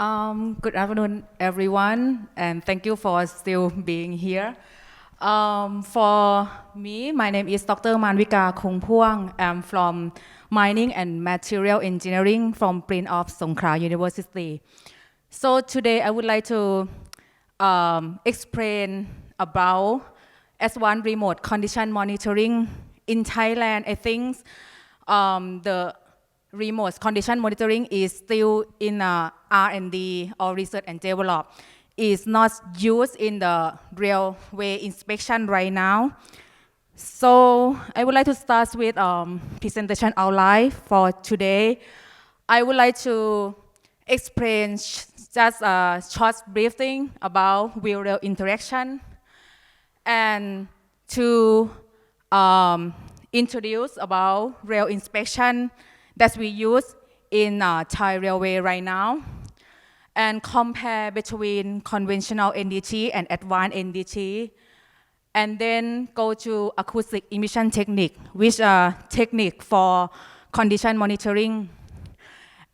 Um, good afternoon, everyone, and thank you for still being here. Um, for me, my name is Dr. Manvika Kungpuang. I'm from Mining and Material Engineering from Prince of Songkhla University. So today I would like to um, explain about S1 remote condition monitoring in Thailand. I think um, the remote condition monitoring is still in uh, R&D or research and develop. Is not used in the railway inspection right now. So I would like to start with um, presentation outline for today. I would like to explain just a short briefing about wheel-rail interaction and to um, introduce about rail inspection that we use in uh, Thai railway right now and compare between conventional NDT and advanced NDT and then go to acoustic emission technique which are technique for condition monitoring.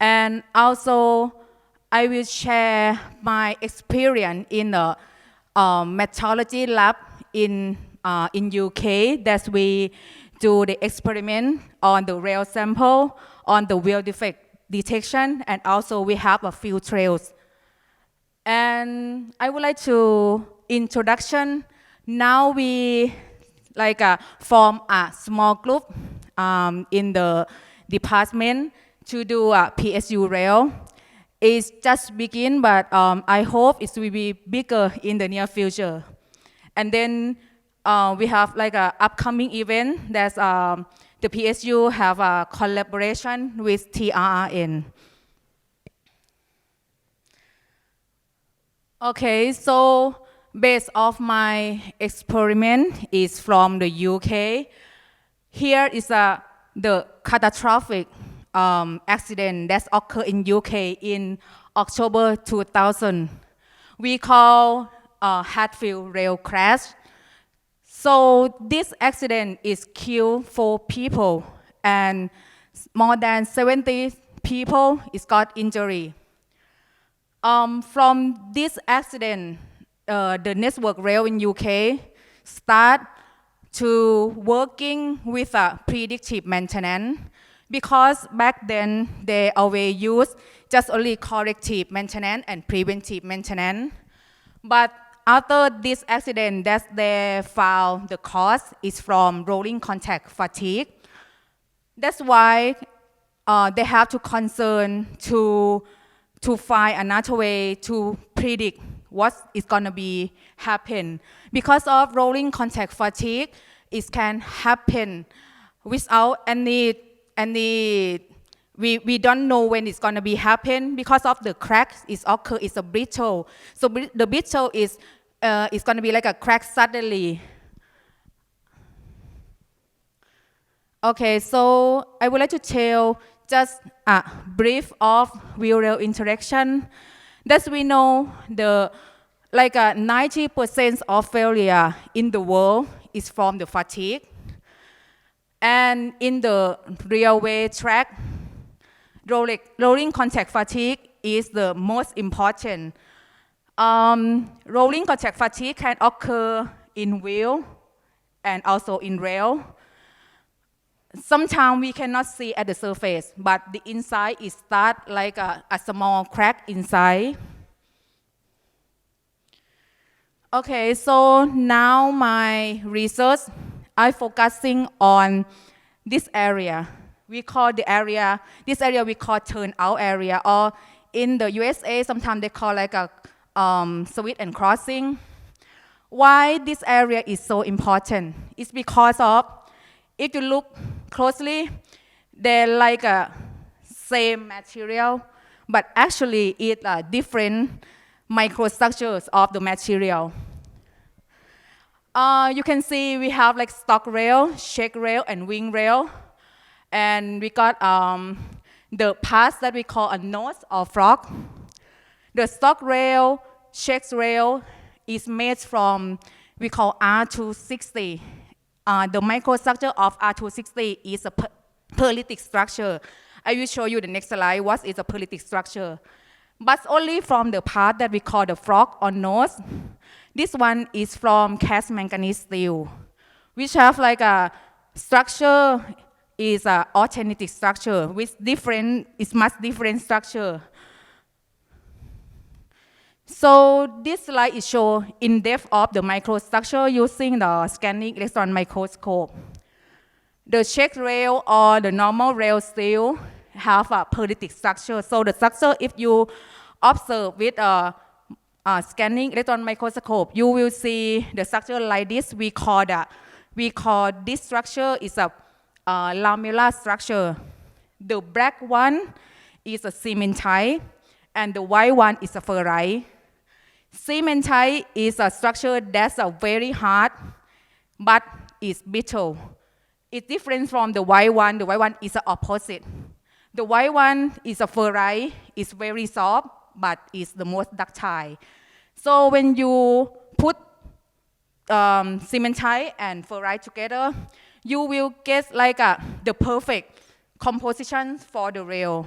And also I will share my experience in the um, metrology lab in uh, in UK that we do the experiment on the rail sample on the wheel defect detection and also we have a few trails. And I would like to introduction. Now we like uh, form a small group um, in the department to do a PSU rail. It's just begin but um, I hope it will be bigger in the near future. And then uh, we have like a upcoming event that's um, the PSU have a collaboration with TRRN. Okay, so based off my experiment is from the UK. Here is a, the catastrophic um, accident that occurred in UK in October 2000. We call uh, Hatfield rail crash. So this accident is killed four people and more than 70 people is got injury. Um, from this accident, uh, the network rail in UK start to working with a predictive maintenance because back then they always use just only corrective maintenance and preventive maintenance. But after this accident that they found the cause is from rolling contact fatigue. That's why uh, they have to concern to, to find another way to predict what is gonna be happen. Because of rolling contact fatigue, it can happen without any, any we, we don't know when it's going to be happen because of the crack is occur is a brittle. So br- the brittle is uh, it's going to be like a crack suddenly. Okay so i would like to tell just a brief of rail interaction. That we know the like uh, 90% of failure in the world is from the fatigue. And in the railway track rolling, contact fatigue is the most important. Um, rolling contact fatigue can occur in wheel and also in rail. Sometimes we cannot see at the surface, but the inside is start like a, a small crack inside. Okay, so now my research, I focusing on this area we call the area, this area we call turnout area, or in the USA, sometimes they call like a um, switch and crossing. Why this area is so important? It's because of, if you look closely, they're like a same material, but actually it's a different microstructures of the material. Uh, you can see we have like stock rail, shake rail, and wing rail and we got um, the parts that we call a nose or frog. The stock rail, shake rail is made from we call R260. Uh, the microstructure of R260 is a per- structure. I will show you the next slide. What is a pearlitic structure? but only from the part that we call the frog or nose. This one is from cast manganese steel, which have like a structure is a authentic structure with different, it's much different structure. So this slide is show in depth of the microstructure using the scanning electron microscope. The check rail or the normal rail steel have a periodic structure. So the structure, if you observe with a, a scanning electron microscope, you will see the structure like this. We call that we call this structure is a uh, lamellar structure. The black one is a cementite, and the white one is a ferrite. Cementite is a structure that's a very hard, but it's brittle. It's different from the white one. The white one is the opposite. The white one is a ferrite. It's very soft, but it's the most ductile. So when you put um, cementite and ferrite together, you will get like a, the perfect composition for the rail.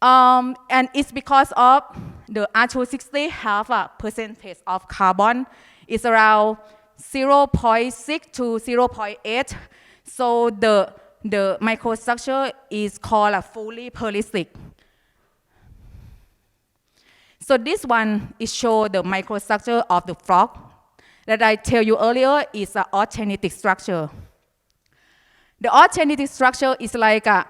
Um, and it's because of the R260 have a percentage of carbon. It's around 0.6 to 0.8. So the, the microstructure is called a fully ballistic. So this one is show the microstructure of the frog that I tell you earlier is an authentic structure. The authentic structure is like a,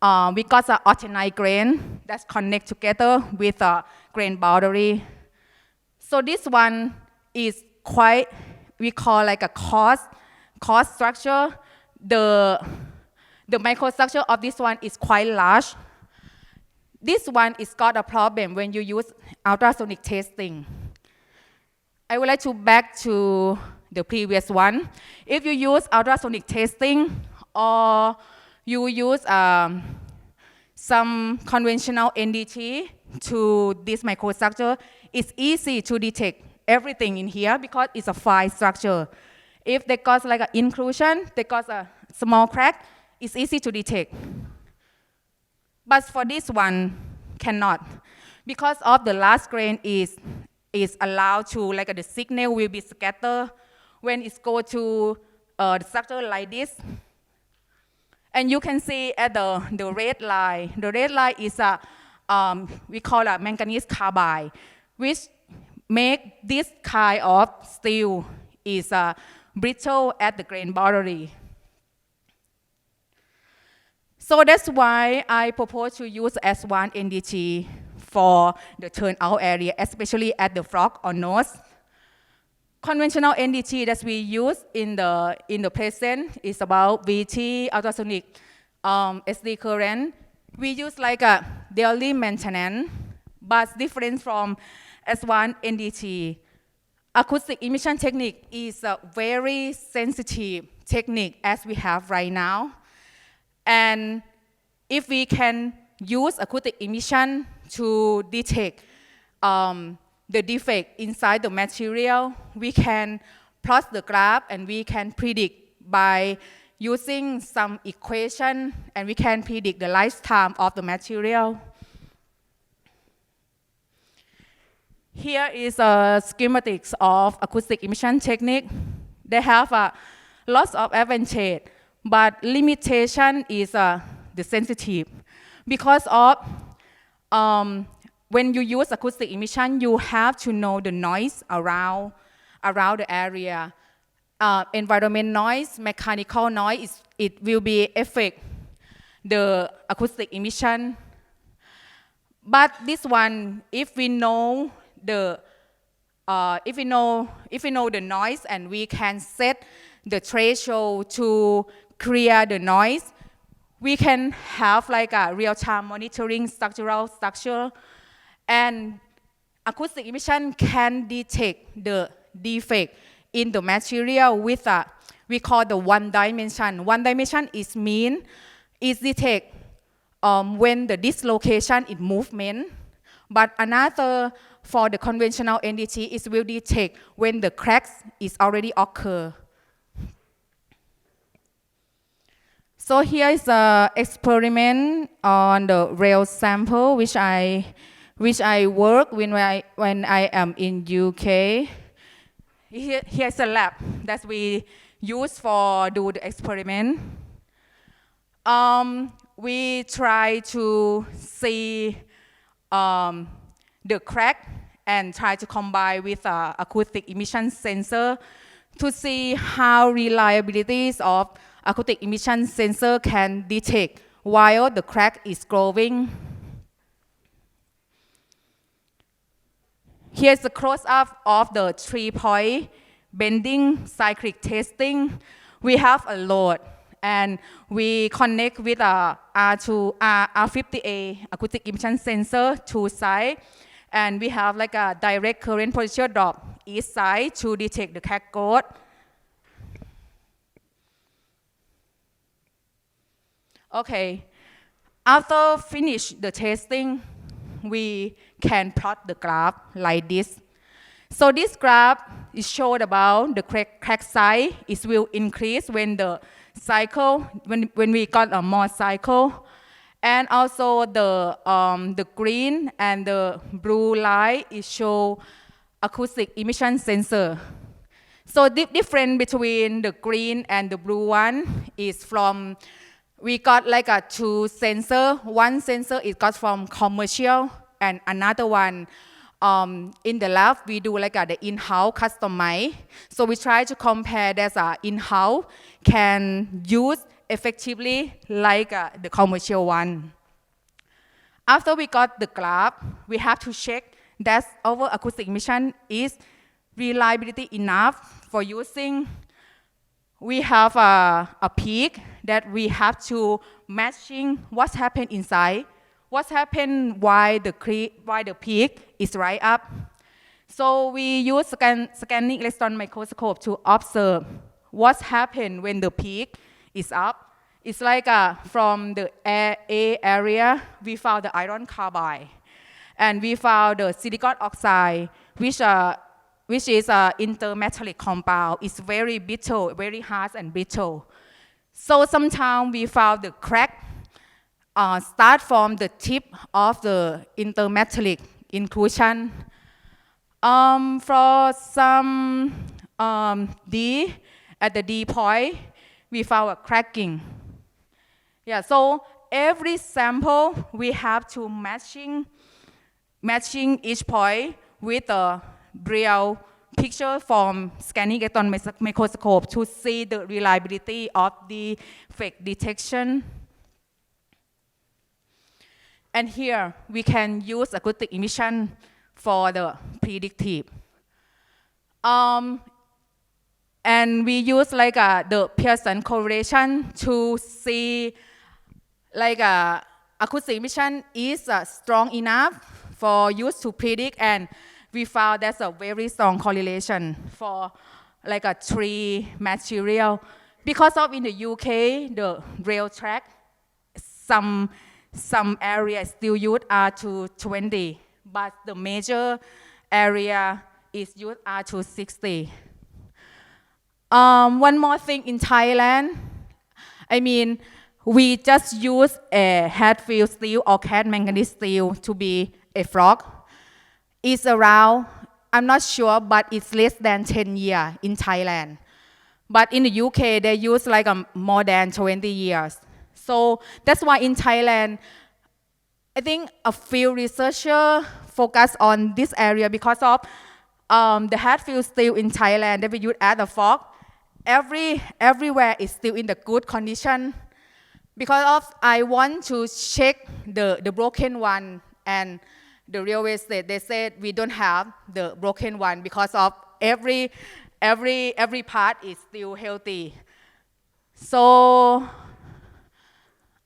uh, we got an alternate grain that's connect together with a grain boundary. So this one is quite, we call like a cost, cost structure. The, the microstructure of this one is quite large. This one is got a problem when you use ultrasonic testing. I would like to back to the previous one. If you use ultrasonic testing or you use um, some conventional NDT to this microstructure, it's easy to detect everything in here because it's a fine structure. If they cause like an inclusion, they cause a small crack, it's easy to detect. But for this one, cannot. Because of the last grain is, is allowed to, like the signal will be scattered when it's go to uh, the structure like this. And you can see at the, the red line, the red line is a, um, we call it manganese carbide, which make this kind of steel is uh, brittle at the grain boundary. So that's why I propose to use S1 NDT for the turnout area, especially at the frog or nose. Conventional NDT that we use in the, in the present is about VT, ultrasonic um, SD current. We use like a daily maintenance, but different from S1 NDT. Acoustic emission technique is a very sensitive technique as we have right now. And if we can use acoustic emission to detect um, the defect inside the material, we can plot the graph and we can predict by using some equation and we can predict the lifetime of the material. Here is a schematics of acoustic emission technique. They have a lots of advantage but limitation is uh, the sensitive. Because of um, when you use acoustic emission, you have to know the noise around, around the area. Uh, environment noise, mechanical noise, it will be affect the acoustic emission. But this one, if we know the, uh, if we know, if we know the noise and we can set the threshold to clear the noise, we can have like a real-time monitoring structural structure and acoustic emission can detect the defect in the material with a, we call the one dimension. One dimension is mean, is detect um, when the dislocation in movement, but another for the conventional NDT is will detect when the cracks is already occur. So here is an experiment on the rail sample, which I which I work when I, when I am in UK. Here, here's a lab that we use for do the experiment. Um, we try to see um, the crack and try to combine with uh, acoustic emission sensor to see how reliabilities of acoustic emission sensor can detect while the crack is growing. Here's a close-up of the three-point bending cyclic testing. We have a load and we connect with a R2, R, uh, R50A acoustic emission sensor to side and we have like a direct current potential drop each side to detect the growth. Okay, after finish the testing, we can plot the graph like this. So this graph is showed about the crack, crack size. It will increase when the cycle, when, when we got a more cycle. And also the, um, the green and the blue line is show acoustic emission sensor. So the difference between the green and the blue one is from we got like a two sensor. One sensor is got from commercial and another one um, in the lab we do like a, the in-house customize. So we try to compare that uh, in-house can use effectively like uh, the commercial one. After we got the graph, we have to check that our acoustic emission is reliability enough for using we have a peak that we have to matching what's happened inside, what's happened why the, while the peak is right up. So we use scan, scanning electron microscope to observe what's happened when the peak is up. It's like uh, from the A, A area, we found the iron carbide. And we found the silicon oxide, which uh, which is an intermetallic compound. It's very brittle, very hard and brittle. So sometimes we found the crack uh, start from the tip of the intermetallic inclusion. Um, for some um, D, at the D point, we found a cracking. Yeah, so every sample we have to matching, matching each point with a real picture from scanning electron microscope to see the reliability of the fake detection. And here we can use acoustic emission for the predictive. Um, and we use like uh, the Pearson correlation to see like uh, acoustic emission is uh, strong enough for use to predict and we found that's a very strong correlation for like a tree material. Because of in the UK, the rail track, some, some areas still use R220, but the major area is use R260. Um, one more thing in Thailand, I mean, we just use a Hatfield steel or cast manganese steel to be a frog It's around, I'm not sure, but it's less than 10 years in Thailand. But in the UK, they use like more than 20 years. So that's why in Thailand, I think a few researchers focus on this area because of um, the Hatfield steel in Thailand that we use a fog. Every, everywhere is still in the good condition. Because of I want to check the, the broken one and the railway said they said we don't have the broken one because of every every every part is still healthy so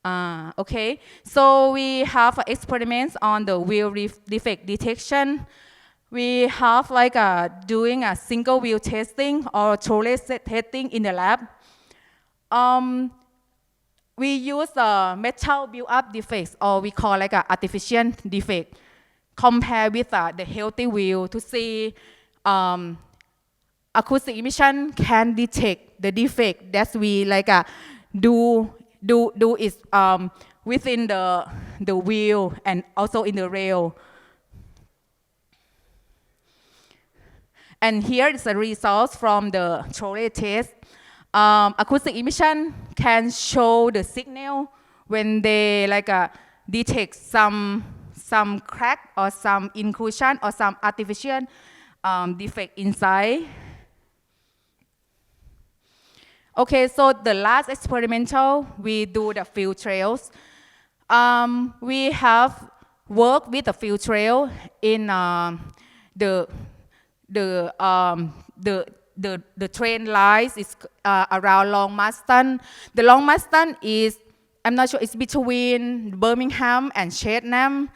uh, okay so we have experiments on the wheel defect detection. We have like a, doing a single wheel testing or trolley testing in the lab. Um, we use a metal build-up defects or we call like a artificial defect compare with uh, the healthy wheel to see um, acoustic emission can detect the defect that we like uh, do do, do is um, within the, the wheel and also in the rail. And here is a result from the trolley test. Um, acoustic emission can show the signal when they like uh, detect some some crack or some inclusion or some artificial um, defect inside Okay, so the last experimental, we do the field trails. Um, we have worked with the field trail in um the the um, the the the train lines is uh, around Long Marston. The Long Marston is I'm not sure it's between Birmingham and Cheltenham.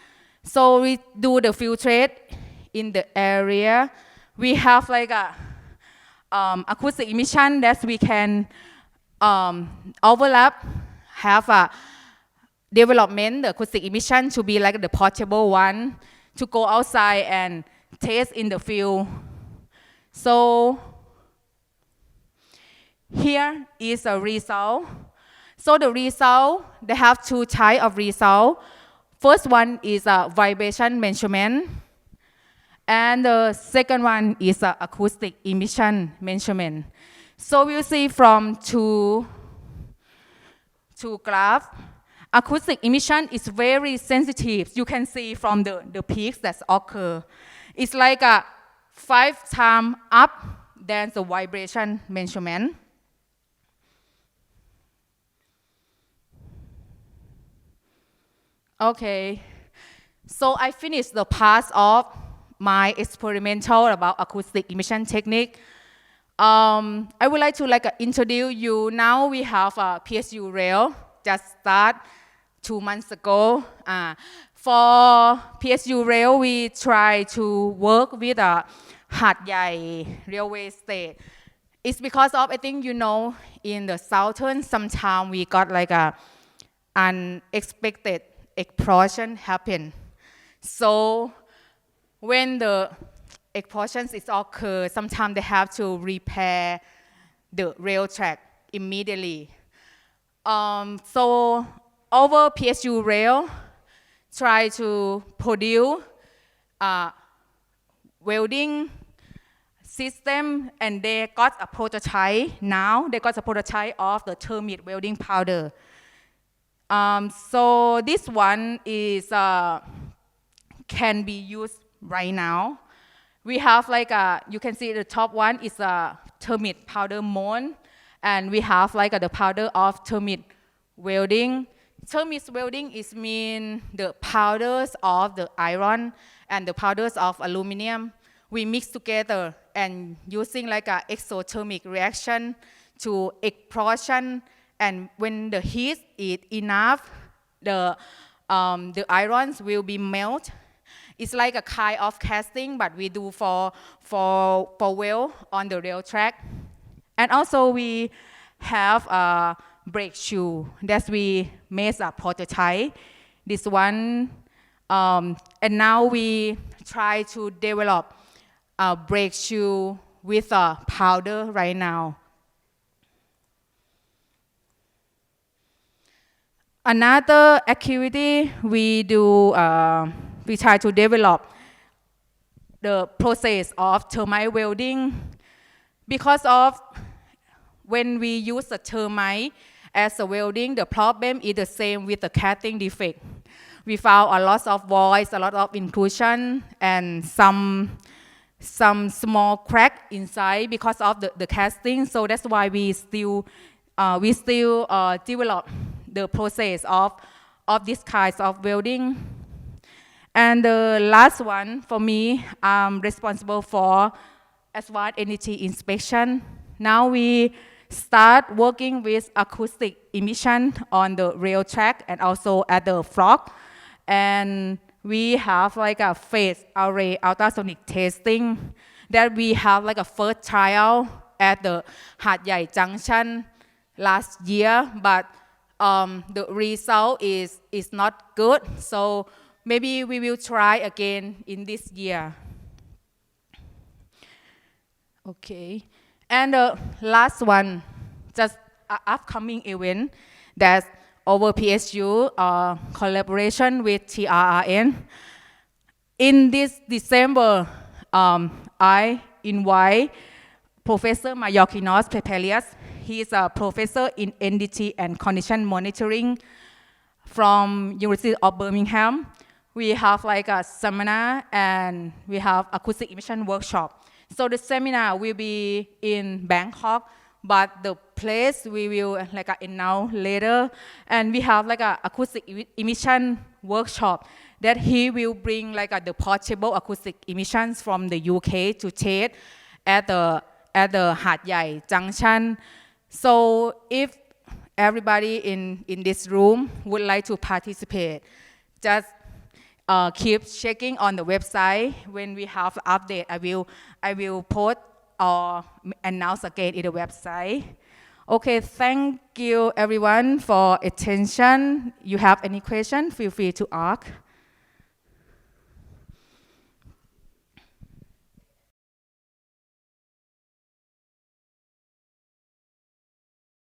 So we do the field trade in the area. We have like a um, acoustic emission that we can um, overlap, have a development, the acoustic emission to be like the portable one, to go outside and test in the field. So here is a result. So the result, they have two type of result. First one is a vibration measurement. And the second one is a acoustic emission measurement. So we'll see from two, two graph. Acoustic emission is very sensitive. You can see from the, the peaks that occur. It's like a five times up than the vibration measurement. Okay, so I finished the part of my experimental about acoustic emission technique. Um, I would like to like uh, introduce you. Now we have a PSU rail just start two months ago. Uh, for PSU rail, we try to work with a Hat Yai railway state. It's because of I think you know in the southern sometimes we got like a unexpected explosion happen. So when the explosions is occur, sometimes they have to repair the rail track immediately. Um, so over PSU rail try to produce a welding system and they got a prototype now. They got a prototype of the termite welding powder. Um, so this one is uh, can be used right now. We have like a, you can see the top one is a termite powder mold, and we have like a, the powder of termite welding. Termite welding is mean the powders of the iron and the powders of aluminum. We mix together and using like a exothermic reaction to explosion and when the heat is enough, the, um, the irons will be melt. It's like a kind of casting, but we do for, for, for wheel on the rail track. And also we have a brake shoe that we made a prototype. This one, um, and now we try to develop a brake shoe with a powder right now. Another activity we do, uh, we try to develop the process of termite welding because of when we use the termite as a welding, the problem is the same with the casting defect. We found a lot of voids, a lot of inclusion, and some some small crack inside because of the, the casting. So that's why we still uh, we still uh, develop the process of, of this kinds of welding. And the last one for me, I'm responsible for advanced energy inspection. Now we start working with acoustic emission on the rail track and also at the flock. And we have like a phase array ultrasonic testing that we have like a first trial at the Hat Yai Junction last year, but um, the result is, is not good. So maybe we will try again in this year. Okay. And the last one, just upcoming event that's over PSU uh, collaboration with TRRN. In this December, um, I invite Professor Mayorkinos Pepelius. He is a professor in NDT and condition monitoring from University of Birmingham. We have like a seminar and we have acoustic emission workshop. So the seminar will be in Bangkok, but the place we will like announce later. And we have like a acoustic emi- emission workshop that he will bring like uh, the portable acoustic emissions from the UK to test at the at the Hat Yai Junction. So if everybody in, in this room would like to participate, just uh, keep checking on the website. When we have update, I will, I will post or announce again in the website. Okay, thank you everyone for attention. You have any question, feel free to ask.